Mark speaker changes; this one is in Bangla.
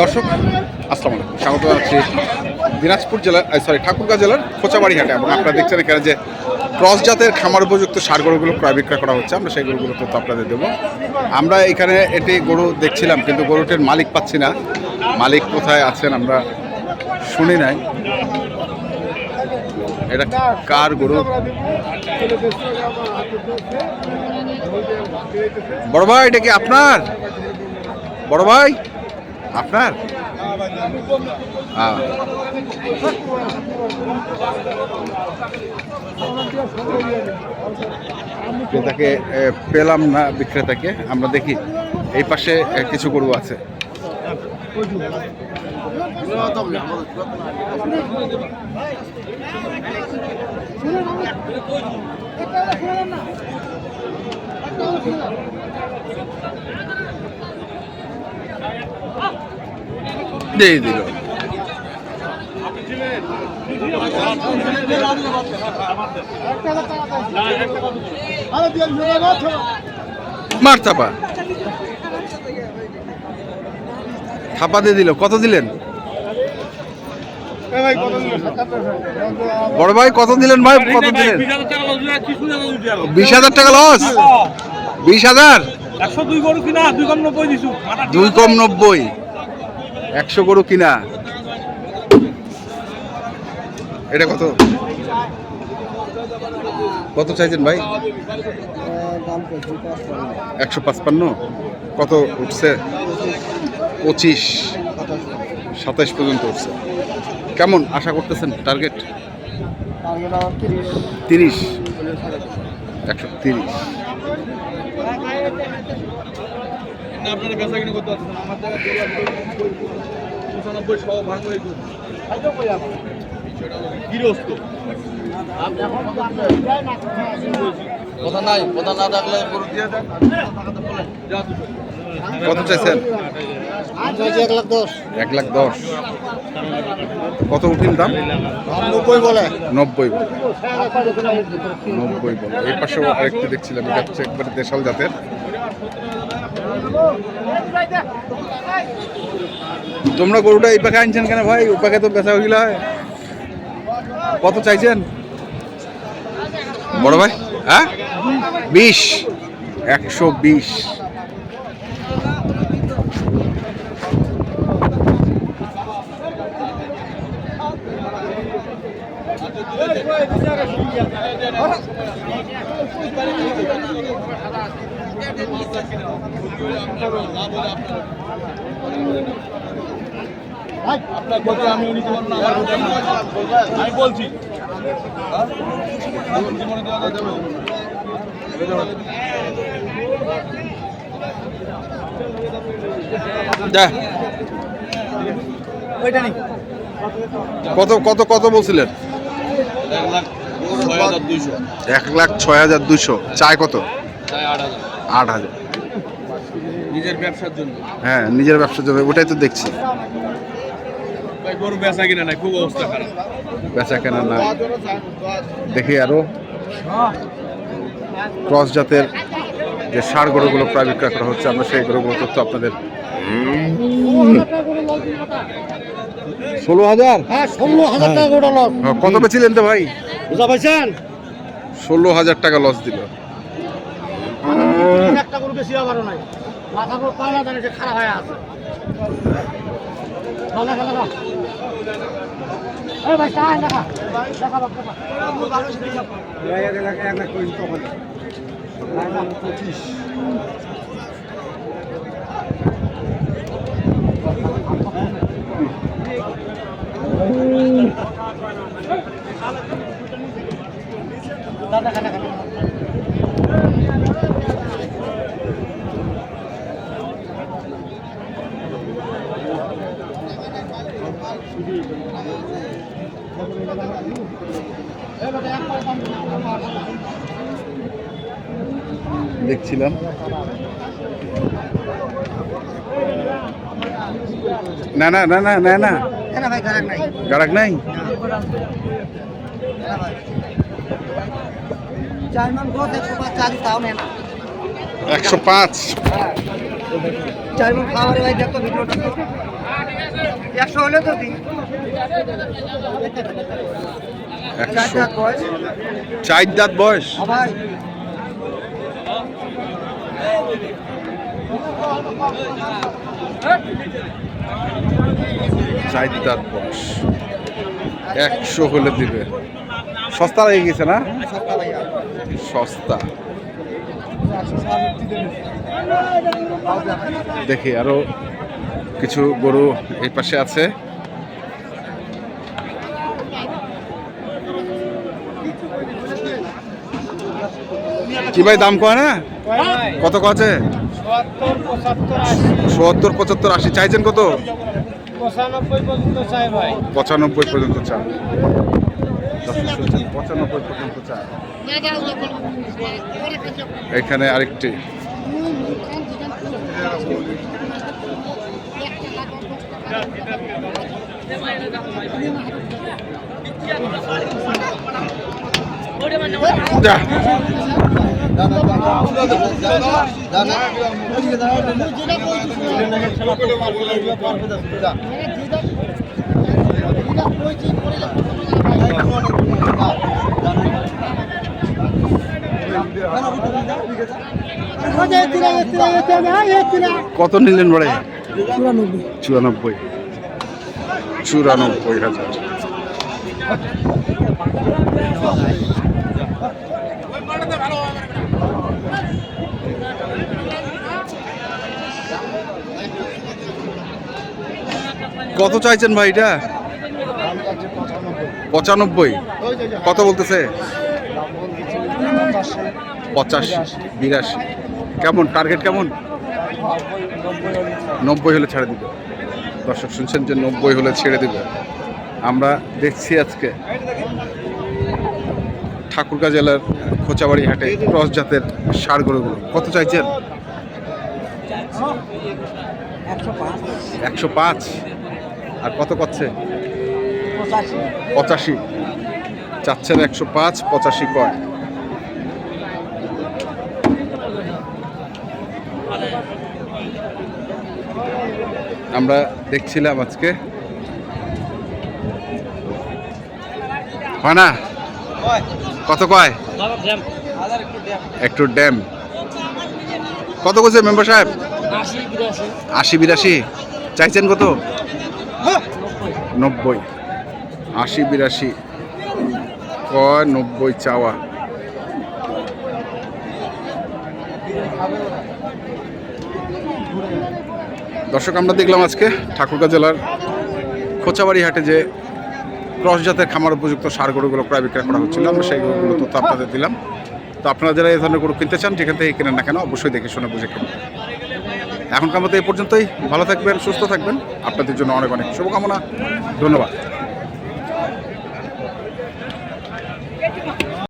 Speaker 1: দর্শক, আসসালামু আলাইকুম। স্বাগত জানাচ্ছি দিনাজপুর জেলার সরি ঠাকুরগাঁ জেলার খোঁচাবাড়ি হাটে এবং আপনারা দেখছেন এখানে যে ক্রস জাতের খামার উপযুক্ত সার গরুগুলো ক্রয় বিক্রয় করা হচ্ছে। আমরা সেই গরুগুলো তথ্য আপনাদের দেবো। আমরা এখানে এটি গরু দেখছিলাম, কিন্তু গরুটির মালিক পাচ্ছি না। মালিক কোথায় আছেন আমরা শুনি নাই। এটা কার গরু? বড় ভাই, এটা কি আপনার? বড় ভাই আপনার? ক্রেতাকে পেলাম না বিক্রেতাকে আমরা দেখি এই পাশে কিছু গরু আছে। দিয়ে দিল। মার চাপা। থাপা দিয়ে দিল। কত দিলেন? বড় ভাই কত দিলেন ভাই? কত দিলেন? বিশ হাজার টাকা লস। বিশ হাজার
Speaker 2: একশো দুই গরু কিনা দুই কম নব্বই দিছু।
Speaker 1: দুই কম নব্বই। একশো গরু কিনা। এটা কত? কত চাইছেন ভাই? একশো পাঁচপান্ন। কত উঠছে? পঁচিশ। সাতাইশ পর্যন্ত উঠছে। কেমন আশা করতেছেন? টার্গেট? তিরিশ। একশো তিরিশ।
Speaker 2: আপনারা বেচা কিনে করতে পারছেন আমার জায়গায় পঁচানব্বই সহ করে গৃহস্থ। কথা নাই, কথা না থাকলে
Speaker 1: কত চাইছেন?
Speaker 3: এক লাখ দশ।
Speaker 1: কত উঠিল দাম?
Speaker 3: নব্বই বলে।
Speaker 1: নব্বই বলে। নব্বই বলে। এই পাশেও আরেকটি দেখছিলাম এটা হচ্ছে একবারে দেশাল জাতের। তোমরা গরুটা এই পাখে আনছেন কেন ভাই? ও পাখে তো বেচা হইল। হয় কত চাইছেন? বড় ভাই হ্যাঁ? বিশ। একশো বিশ।
Speaker 2: আপনার কথা আমি বলছি
Speaker 1: কত কত কত বলছিলেন?
Speaker 2: এক লাখ।
Speaker 1: এক লাখ ছয় হাজার দুশো চায় কত?
Speaker 2: আট হাজার। নিজের ব্যবসার জন্য।
Speaker 1: হ্যাঁ নিজের ব্যবসার জন্য। ওটাই তো দেখছি।
Speaker 2: গরু বেচা কিনা নাই? খুব অবস্থা খারাপ।
Speaker 1: বেচা কেনা না দেখি আরও। ক্রস জাতের যে সার গরুগুলো প্রায় বিক্রয় করা হচ্ছে আমরা সেই গরুগুলো তথ্য আপনাদের ষোলো হাজার?
Speaker 3: হ্যাঁ ষোলো হাজার টাকা গোটা লস
Speaker 1: হ্যাঁ, কত পেয়েছিলেন তো ভাই?
Speaker 3: বুঝা পাইছেন?
Speaker 1: ষোলো হাজার টাকা লস দিল।
Speaker 3: একটা গরু বেশি আবারও নাই। মাথা করে পাওয়া জানে যে খারাপ হয়ে আছে। ভালো ভালো ভালো এই ভাই চা দেখা দেখা বাপ দেখা দেখা দেখা
Speaker 1: দেখছিলাম। না না না না না না।
Speaker 3: খারাপ নাই? একশো পাঁচ।
Speaker 1: একশো
Speaker 3: হলে তো দিই।
Speaker 1: একশো। চার দাঁত বয়স? চার দাঁত বয়স? একশো হলে দিবে। সস্তা হয়ে গেছে না?
Speaker 3: সস্তা
Speaker 1: সস্তা। দেখি আরও কিছু গরু এই পাশে আছে। কি ভাই দাম কয় না? কত কছে
Speaker 3: সত্তর পঁচাত্তর আশি।
Speaker 1: চাইছেন কত?
Speaker 3: পঁচানব্বই পর্যন্ত ভাই।
Speaker 1: পঁচানব্বই পর্যন্ত চান। এখানে আরেকটি। যা। কত নিলেন বড়ে চুরানব্বই। চুরানব্বই হাজার। কত চাইছেন ভাই এটা? পঁচানব্বই। কত বলতেছে? পঁচাশি, বিরাশি। কেমন? টার্গেট কেমন? নব্বই হলে ছেড়ে দিবে। দর্শক শুনছেন যে নব্বই হলে ছেড়ে দিবে। আমরা দেখছি আজকে। ঠাকুরগাঁ জেলার খোঁচাবাড়ি হাটে ক্রস জাতের সার গরুগুলো। কত চাইছেন?
Speaker 3: একশো পাঁচ।
Speaker 1: আর কত করছে
Speaker 3: পঁচাশি।
Speaker 1: চাচ্ছেন একশো পাঁচ, পঁচাশি কয়? আমরা দেখছিলাম আজকে। হয় না কত কয়? একটু ড্যাম। কত করছে মেম্বার সাহেব? আশি বিরাশি। চাইছেন কত? নব্বই। আশি বিরাশি। কয় নব্বই চাওয়া। দর্শক, আমরা দেখলাম আজকে ঠাকুরগাঁ জেলার খোঁচাবাড়ি হাটে যে ক্রস জাতের খামার উপযুক্ত সার গরুগুলো প্রায় বিক্রয় করা হচ্ছিল। আমরা সেই গরুগুলো তথ্য আপনাদের দিলাম। তো আপনারা যারা এই ধরনের গরু কিনতে চান, যেখান থেকে কেনেন না কেন, অবশ্যই দেখে শুনে বুঝে কিনবেন এখনকার মতো এই পর্যন্তই। ভালো থাকবেন, সুস্থ থাকবেন। আপনাদের জন্য অনেক অনেক শুভকামনা। ধন্যবাদ।